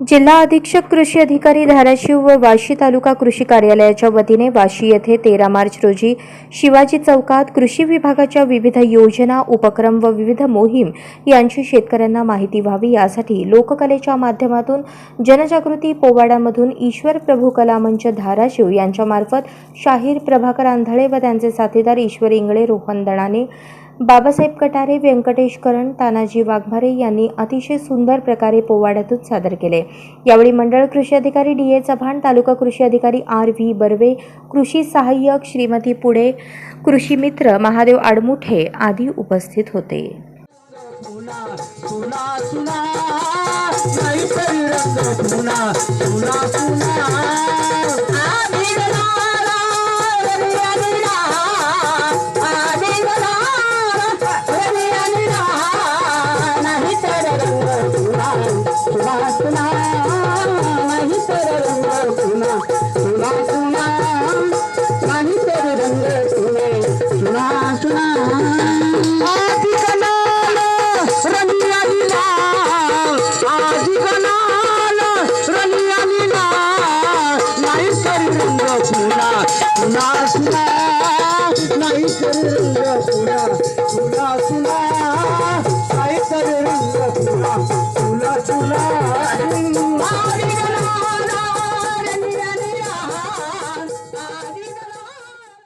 जिल्हा अधीक्षक कृषी अधिकारी धाराशिव व वाशी तालुका कृषी कार्यालयाच्या वतीने वाशी येथे तेरा मार्च रोजी शिवाजी चौकात कृषी विभागाच्या विविध योजना उपक्रम व विविध मोहीम यांची शेतकऱ्यांना माहिती व्हावी. यासाठी लोककलेच्या माध्यमातून जनजागृती पोवाड्यामधून ईश्वर प्रभू कला मंच धाराशिव यांच्यामार्फत शाहीर प्रभाकर आंधळे व त्यांचे साथीदार ईश्वर इंगळे रोहन दणाने बाबासाहेब कटारे व्यंकटेश करण तानाजी वाघमारे यांनी अतिशय सुंदर प्रकारे पोवाड्यातून सादर केले. यावेळी मंडळ कृषी अधिकारी डी ए चव्हाण तालुका कृषी अधिकारी आर व्ही बर्वे कृषी सहाय्यक श्रीमती पुढे कृषी मित्र महादेव आडमुठे आदी उपस्थित होते. सुना सुना सुना सुना सुना नाही तर रंग सुना सुना सुना नाही तर रंग सुने सुना सुना आधी गलाला, रवी आणि राहा. आधी गलाला, रवी आणि राहा. नाही तर रंग सुना सुना सुना नाही तर रंग सुना सुना सुना नाही तर रंग सुना सुना सुना